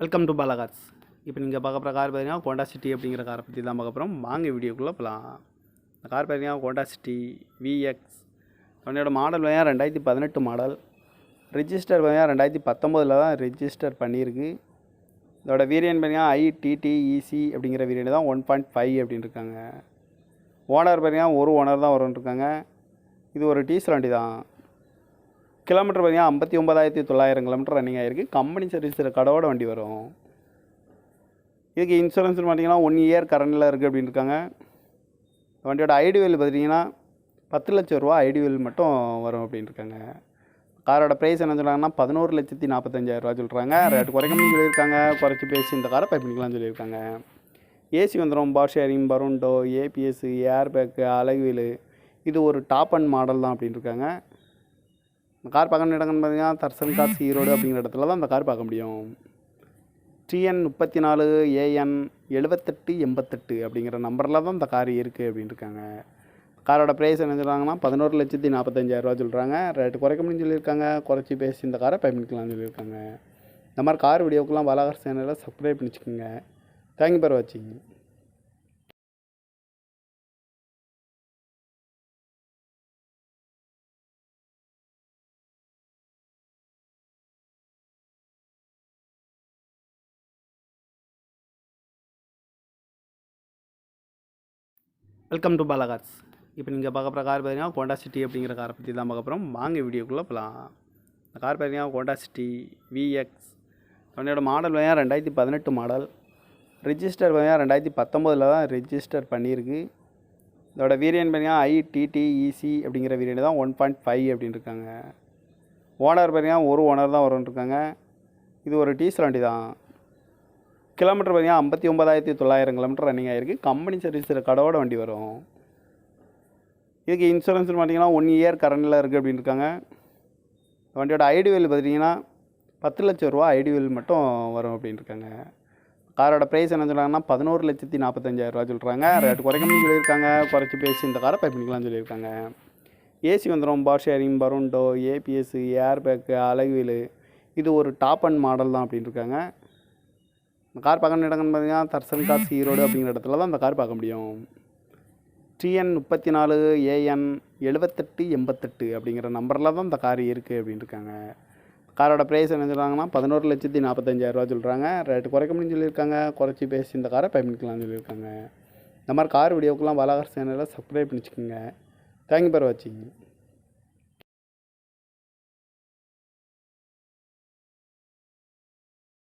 Welcome to Balacars இப்போ நீங்கள் பார்க்க போகிற கார் பார்த்தீங்கன்னா கோண்டா சிட்டி அப்படிங்கிற காரை பற்றி தான் பார்க்க போகிறோம் வாங்க வீடியோக்குள்ளே போகலாம் இந்த கார் பார்த்தீங்கன்னா கோண்டா சிட்டி விஎக்ஸ் வண்டியோட மாடல் பார்த்தீங்கன்னா ரெண்டாயிரத்தி பதினெட்டு மாடல் ரிஜிஸ்டர் பார்த்தீங்கன்னா ரெண்டாயிரத்தி பத்தொம்போதில் தான் ரிஜிஸ்டர் பண்ணியிருக்கு. இதோட வீரியன் பார்த்தீங்கன்னா ஐடிடிஇசி அப்படிங்கிற வீரியன் தான் ஒன் பாயிண்ட் ஃபைவ் அப்படின்னு இருக்காங்க. ஓனர் பார்த்தீங்கன்னா ஒரு ஓனர் தான் வரும்னு இருக்காங்க. இது ஒரு டீசல் வண்டி தான். கிலோமீட்டர் பார்த்தீங்கன்னா ஐம்பத்தி ஒன்பதாயிரத்தி தொள்ளாயிரம் கிலோமீட்டர் ரன்னிங் ஆகிருக்கு கம்பெனி சர்வீஸ் கடவோட வண்டி வரும். இதுக்கு இன்சூரன்ஸ் பார்த்தீங்கன்னா ஒன் இயர் கரண்டில் இருக்குது அப்படின்னு இருக்காங்க. வண்டியோட ஐடிவேல் பார்த்தீங்கன்னா பத்து லட்சம் ரூபா ஐடிவேல் மட்டும் வரும் அப்படின்னு இருக்காங்க. காரோட ப்ரைஸ் என்ன சொல்கிறாங்கன்னா பதினோரு லட்சத்தி நாற்பத்தஞ்சாயிரம் ரூபா சொல்கிறாங்க ரேட் குறைக்கணும்னு சொல்லியிருக்காங்க. குறைச்சி பேசி இந்த காரை பை பண்ணிக்கலாம்னு சொல்லியிருக்காங்க. ஏசி வந்துடும் பார் ஷேரிங் பருண்டோ ஏபிஎஸ் ஏர் பேக்கு அழகுவீல் இது ஒரு டாப் அண்ட் மாடல் தான் அப்படின்னு இருக்காங்க. இந்த கார் பார்க்கணும் இடங்கன்னு பார்த்தீங்கன்னா தர்சன் காசி ஈரோடு அப்படிங்கிற இடத்துல தான் அந்த கார் பார்க்க முடியும். டிஎன் முப்பத்தி நாலு ஏஎன் எழுபத்தெட்டு எண்பத்தெட்டு அப்படிங்கிற நம்பரில் தான் இந்த கார் இருக்குது அப்படின்னு இருக்காங்க. காரோட ப்ரைஸ் என்ன சொல்கிறாங்கன்னா பதினோரு லட்சத்தி நாற்பத்தஞ்சாயிரரூவா சொல்கிறாங்க ரேட்டு குறைக்க முடியும்னு சொல்லியிருக்காங்க. குறைச்சி பேசி இந்த காரை பயன்படுத்தலாம்னு சொல்லியிருக்காங்க. இந்த மாதிரி கார் வீடியோக்கெலாம் பாலாகர் சேனலில் சப்ஸ்கிரைப் பண்ணிச்சுக்கோங்க. தேங்க்யூ ஃபார் வாட்சிங். வெல்கம் டு பாலாகார்ஸ் இப்போ நீங்கள் பார்க்க போகிற கார் பார்த்தீங்கன்னா கோண்டா சிட்டி அப்படிங்கிற காரை பற்றி தான் பார்க்க போகிறோம் வாங்க வீடியோக்குள்ளே போகலாம் இந்த கார் பார்த்தீங்கன்னா கோண்டா சிட்டி விஎக்ஸ் வண்டியோட மாடல் பார்த்தீங்கன்னா ரெண்டாயிரத்தி பதினெட்டு மாடல் ரிஜிஸ்டர் பார்த்தீங்கன்னா ரெண்டாயிரத்தி பத்தொம்போதில் தான் ரிஜிஸ்டர் பண்ணியிருக்கு. இதோட வீரியன் பார்த்தீங்கன்னா ஐடிடிஇசி அப்படிங்கிற வீரியன் தான் ஒன் பாயிண்ட் ஃபைவ் அப்படின்னு இருக்காங்க. ஓனர் பார்த்தீங்கன்னா ஒரு ஓனர் தான் வரும்னு இருக்காங்க. இது ஒரு டீசல் வண்டி தான். கிலோமீட்டர் பார்த்தீங்கன்னா ஐம்பத்தி ஒன்பதாயிரத்தி தொள்ளாயிரம் கிலோமீட்டர் ரன்னிங் ஆகிருக்கு கம்பெனி சர்வீஸ் கடவோட வண்டி வரும். இதுக்கு இன்சூரன்ஸ் பார்த்தீங்கன்னா ஒன் இயர் கரண்டில் இருக்குது அப்படின்னு இருக்காங்க வண்டியோட ஐடி வேல் பார்த்தீங்கன்னா பத்து லட்சம் ரூபா ஐடிவேல் மட்டும் வரும் அப்படின்னு இருக்காங்க காரோட ப்ரைஸ் என்ன சொல்கிறாங்கன்னா பதினோரு லட்சத்தி நாற்பத்தஞ்சாயிரம் ரூபா சொல்கிறாங்க ரேட் குறைக்கணும்னு சொல்லியிருக்காங்க. குறைச்சி பேசி இந்த காரை பை பண்ணிக்கலாம்னு சொல்லியிருக்காங்க. ஏசி வந்துடும் பார் ஷேரிங் பருண்டோ ஏபிஎஸ் ஏர் பேக்கு அழகுவீல் இது ஒரு டாப் அண்ட் மாடல் தான் அப்படின்னு இருக்காங்க இந்த கார் பார்க்கணும் இடங்கன்னு பார்த்தீங்கன்னா தர்சன் காசி ஈரோடு அப்படிங்கிற இடத்துல தான் அந்த கார் பார்க்க முடியும். டிஎன் முப்பத்தி நாலு ஏஎன் எழுபத்தெட்டு எண்பத்தெட்டு அப்படிங்கிற நம்பரில் தான் இந்த கார் இருக்குது அப்படின்னு இருக்காங்க. காரோட ப்ரைஸ் என்ன சொல்கிறாங்கன்னா பதினோரு லட்சத்தி நாற்பத்தஞ்சாயிரரூவா சொல்கிறாங்க ரேட்டு குறைக்க முடியும்னு சொல்லியிருக்காங்க. குறைச்சி பேசி இந்த காரை பயன்படுத்தலாம்னு சொல்லியிருக்காங்க. இந்த மாதிரி கார் வீடியோக்கெல்லாம் பாலாகர் சேனலில் சப்ஸ்கிரைப் பண்ணிச்சுக்கோங்க. தேங்க்யூ பார் வாட்சிங்.